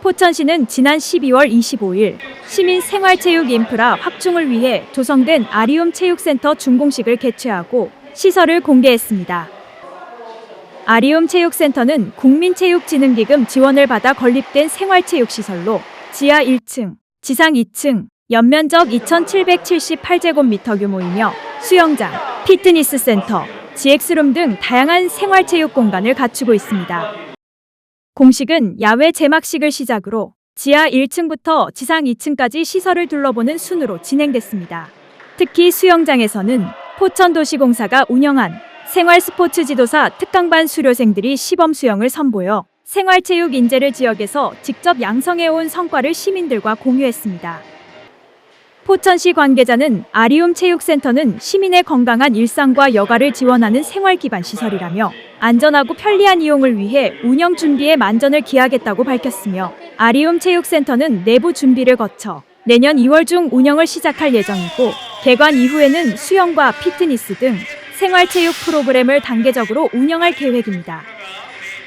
포천시는 지난 12월 25일 시민 생활체육 인프라 확충을 위해 조성된 아리움 체육센터 준공식을 개최하고 시설을 공개했습니다. 아리움 체육센터는 국민체육진흥기금 지원을 받아 건립된 생활체육시설로 지하 1층, 지상 2층, 연면적 2,778제곱미터 규모이며 수영장, 피트니스 센터, GX룸 등 다양한 생활체육 공간을 갖추고 있습니다. 공식은 야외 제막식을 시작으로 지하 1층부터 지상 2층까지 시설을 둘러보는 순으로 진행됐습니다. 특히 수영장에서는 포천도시공사가 운영한 생활스포츠 지도사 특강반 수료생들이 시범 수영을 선보여 생활체육 인재를 지역에서 직접 양성해온 성과를 시민들과 공유했습니다. 포천시 관계자는 아리움 체육센터는 시민의 건강한 일상과 여가를 지원하는 생활 기반 시설이라며 안전하고 편리한 이용을 위해 운영 준비에 만전을 기하겠다고 밝혔으며 아리움 체육센터는 내부 준비를 거쳐 내년 2월 중 운영을 시작할 예정이고 개관 이후에는 수영과 피트니스 등 생활체육 프로그램을 단계적으로 운영할 계획입니다.